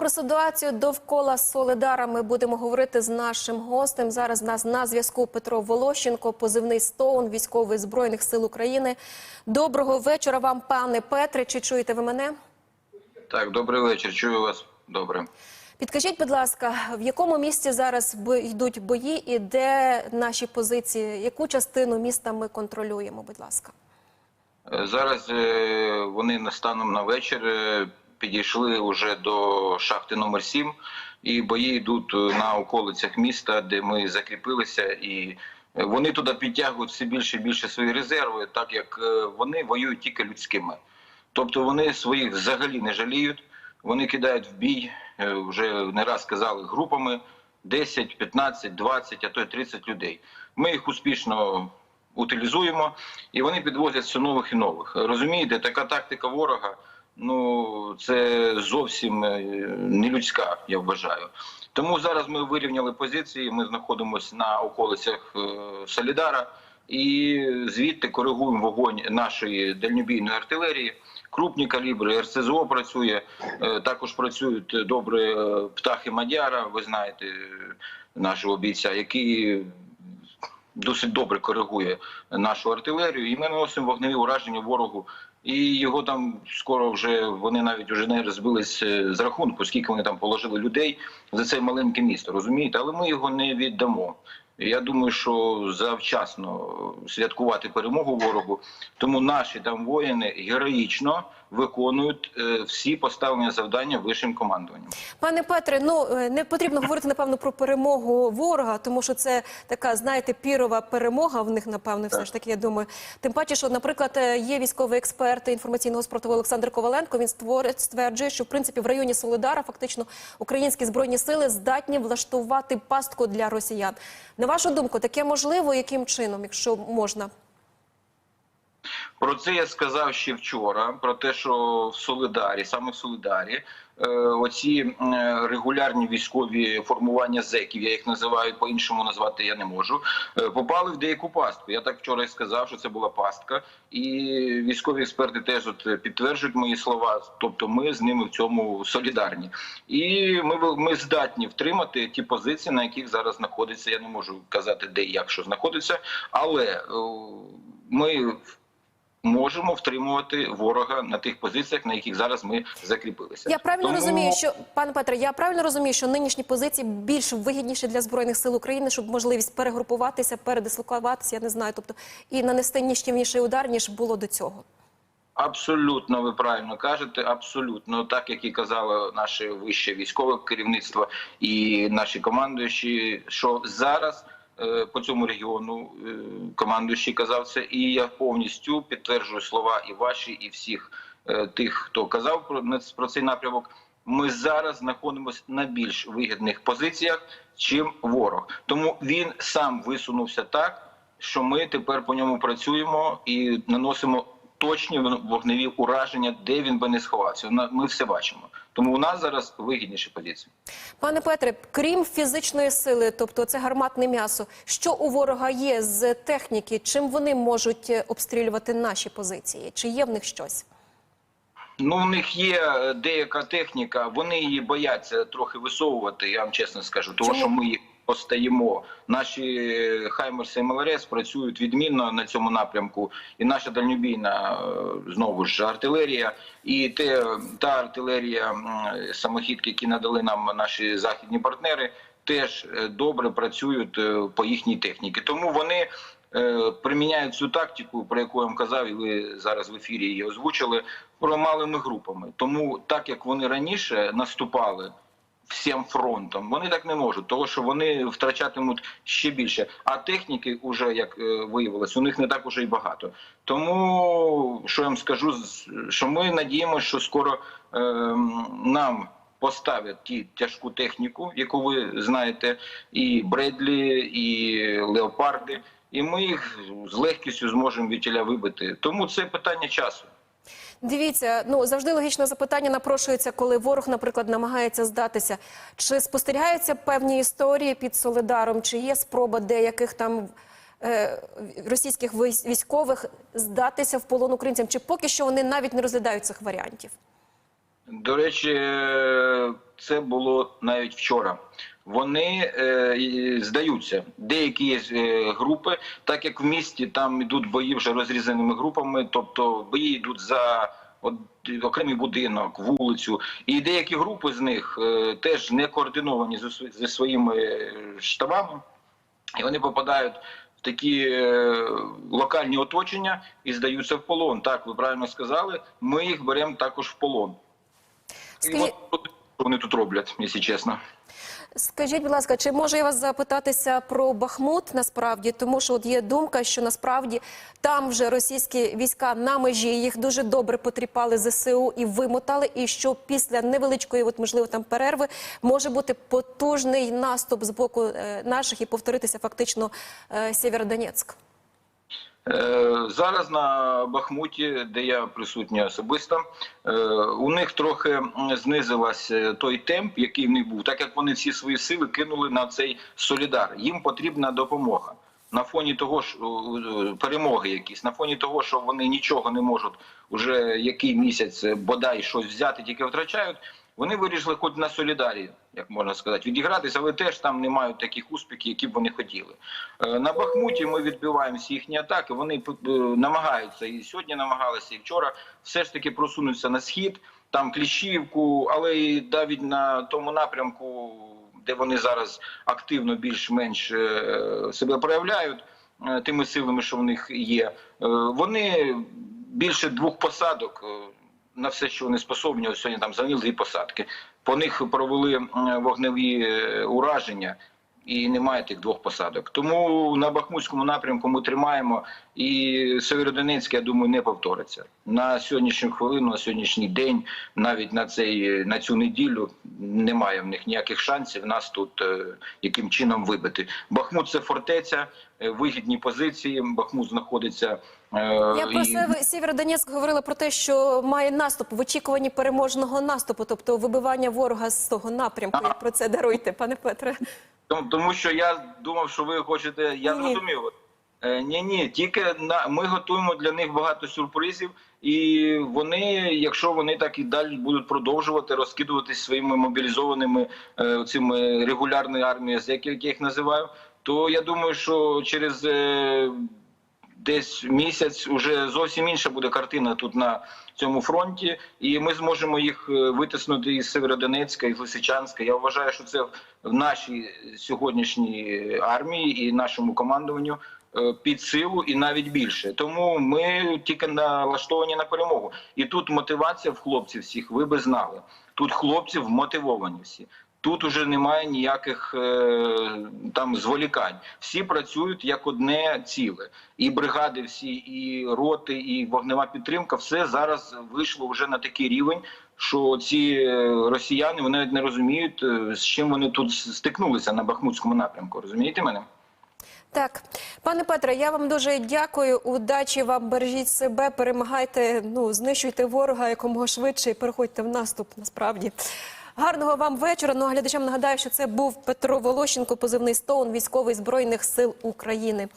про ситуацію довкола Солидара ми будемо говорити з нашим гостем. Зараз нас на зв'язку Петро Волощенко, позивний Стоун, військовий збройних сил України. Доброго вечора вам, пане Петре. Чи чуєте ви мене? Так, добрий вечір. Чую вас. Добре. Підкажіть, будь ласка, в якому місці зараз йдуть бої і де наші позиції? Яку частину міста ми контролюємо? Будь ласка. Е, Зараз е, вони станом на вечір е, підійшли вже до шахти номер 7 і бої йдуть е, на околицях міста, де ми закріпилися, і вони туди підтягують все більше і більше свої резерви, так як е, вони воюють тільки людськими. Тобто вони своїх взагалі не жаліють. Вони кидають в бій, е, вже не раз казали, групами 10, 15, 20, а то й 30 людей. Ми їх успішно утилізуємо, і вони підвозять все нових і нових. Розумієте, така тактика ворога. Ну це зовсім е, не людська, я вважаю. Тому зараз ми вирівняли позиції. Ми знаходимося на околицях е, Солідара, і звідти коригуємо вогонь нашої дальнобійної артилерії. Крупні калібри, РСЗО працює. е, Також працюють добре птахи Мадяра. Ви знаєте нашого бійця, який досить добре коригує нашу артилерію, і ми наносимо вогневі ураження ворогу. І його там скоро вже вони навіть вже не розбились е, з рахунку, скільки вони там положили людей за це маленьке місто, розумієте? Але ми його не віддамо. Я думаю, що завчасно святкувати перемогу ворогу, тому наші там воїни героїчно виконують е, всі поставлені завдання вищим командуванням. Пане Петре, ну е, не потрібно говорити напевно про перемогу ворога, тому що це така, знаєте, пірова перемога в них, напевно, все ж таки. Я думаю. Тим паче, що, наприклад, е, є військовий експерт інформаційного спротиву Олександр Коваленко. Він стверджує, що в принципі в районі Солидара фактично українські збройні сили здатні влаштувати пастку для росіян. На вашу думку, таке можливо, яким чином, якщо можна? Про це я сказав ще вчора. Про те, що в Солидарі, саме в Солидарі, е, оці регулярні військові формування зеків, я їх називаю по-іншому назвати я не можу. е, Попали в деяку пастку. Я так вчора і сказав, що це була пастка, і військові експерти теж от підтверджують мої слова. Тобто, ми з ними в цьому солідарні, і ми ми здатні втримати ті позиції, на яких зараз знаходиться. Я не можу казати, де і як що знаходиться, але е, ми можемо втримувати ворога на тих позиціях, на яких зараз ми закріпилися. Я правильно Тому- розумію, що пане Петре, я правильно розумію, що нинішні позиції більш вигідніші для збройних сил України, щоб можливість перегрупуватися, передислокуватися, я не знаю, тобто і нанести ніщівніший удар, ніж було до цього. Абсолютно, ви правильно кажете. Абсолютно, так як і казало наше вище військове керівництво і наші командуючі, що зараз по цьому регіону е, командуючий казав це, і я повністю підтверджую слова і ваші, і всіх е, тих, хто казав про, про цей напрямок. Ми зараз знаходимося на більш вигідних позиціях, чим ворог. Тому він сам висунувся так, що ми тепер по ньому працюємо і наносимо точні вогневі ураження, де він би не сховався. Ми все бачимо. Тому у нас зараз вигідніші позиції. Пане Петре, крім фізичної сили, тобто це гарматне м'ясо, що у ворога є з техніки, чим вони можуть е, обстрілювати наші позиції? Чи є в них щось? Ну, в них є е, деяка техніка, вони її бояться трохи висовувати, я вам чесно скажу, тому Чому? що ми постаємо. Наші Хаймерси МЛРС працюють відмінно на цьому напрямку, і наша дальнобійна е, знову ж артилерія, і те та артилерія самохідки, які надали нам наші західні партнери, теж е, добре працюють е, по їхній техніці. Тому вони приміняють цю тактику, про яку я вам казав, і ви зараз в ефірі її озвучили, про малими групами. Тому так як вони раніше наступали всім фронтом, вони так не можуть, тому що вони втрачатимуть ще більше. А техніки, уже як е, виявилось, у них не так уже й багато. Тому що я вам скажу, що ми надіємося, що скоро е, нам поставлять ті тяжку техніку, яку ви знаєте, і Бредлі, і Леопарди. І ми їх з легкістю зможемо від тіля вибити. Тому це питання часу. Дивіться, ну завжди логічне запитання напрошується, коли ворог, наприклад, намагається здатися. Чи спостерігаються певні історії під Солидаром? Чи є спроба деяких там е, російських військ- військових здатися в полон українцям? Чи поки що вони навіть не розглядають цих варіантів? До речі, е, це було навіть вчора. Вони е, здаються. Деякі є е, групи, так як в місті там йдуть бої вже розрізаними групами, тобто бої йдуть за окремий будинок, вулицю. І деякі групи з них е, теж не координовані зі, зі своїми е, штабами, і вони попадають в такі е, локальні оточення і здаються в полон. Так, ви правильно сказали. Ми їх беремо також в полон. І от вони тут роблять, якщо чесно. Скажіть, будь ласка, чи можу я вас запитатися про Бахмут насправді? Тому що от є думка, що насправді там вже російські війська на межі їх дуже добре потріпали ЗСУ і вимотали. І що після невеличкої, от можливо, там перерви може бути потужний наступ з боку е, наших і повторитися фактично е, Сєвєродонецьк. Е, Зараз на Бахмуті, де я присутній особисто, е, у них трохи знизилась е, той темп, який в них був, так як вони всі свої сили кинули на цей солідар. Їм потрібна допомога. На фоні того ж перемоги якісь, на фоні того, що вони нічого не можуть уже який місяць бодай щось взяти, тільки втрачають. Вони вирішили хоч на солідарі, як можна сказати, відігратися, але теж там не мають таких успіхів, які б вони хотіли. Е, На Бахмуті ми відбиваємо всі їхні атаки. Вони е, намагаються і сьогодні намагалися, і вчора все ж таки просунуться на схід, там Кліщівку, але і навіть на тому напрямку, де вони зараз активно більш-менш е, себе проявляють тими силами, що в них є. Вони більше двох посадок. На все, що вони способні, ось сьогодні там зайняли дві посадки. По них провели вогневі е, ураження, і немає тих двох посадок. Тому на Бахмутському напрямку ми тримаємо, і Северодонецьк, я думаю, не повториться. На сьогоднішню хвилину, на сьогоднішній день, навіть на цей на цю неділю немає в них ніяких шансів нас тут е, яким чином вибити. Бахмут це фортеця, е, вигідні позиції. Бахмут знаходиться. е, Я про Сєвєродонецьк говорила про те, що має наступ в очікуванні переможного наступу, тобто вибивання ворога з того напрямку. Як про це даруйте, пане Петре. Тому, що я думав, що ви хочете. Я Ні. зрозумів. Е, ні, ні, тільки на ми готуємо для них багато сюрпризів, і вони, якщо вони так і далі будуть продовжувати розкидуватись своїми мобілізованими е, цими регулярною армією, як я їх називаю, то я думаю, що через е, десь місяць уже зовсім інша буде картина тут на цьому фронті, і ми зможемо їх е, витиснути із Северодонецька, із Лисичанська. Я вважаю, що це в нашій сьогоднішній армії і нашому командуванню е, під силу і навіть більше. Тому ми тільки налаштовані на перемогу. І тут мотивація в хлопців всіх, ви би знали. Тут хлопці вмотивовані всі. Тут уже немає ніяких е, там зволікань. Всі працюють як одне ціле. І бригади, всі, і роти, і вогнева підтримка. Все зараз вийшло вже на такий рівень, що ці е, росіяни вони не розуміють, е, з чим вони тут стикнулися на Бахмутському напрямку. Розумієте мене? Так, пане Петре, я вам дуже дякую. Удачі вам, бережіть себе, перемагайте, ну знищуйте ворога якомога швидше і переходьте в наступ. Насправді. Гарного вам вечора. Ну а глядачам нагадаю, що це був Петро Волощенко, позивний Стоун, військовий збройних сил України.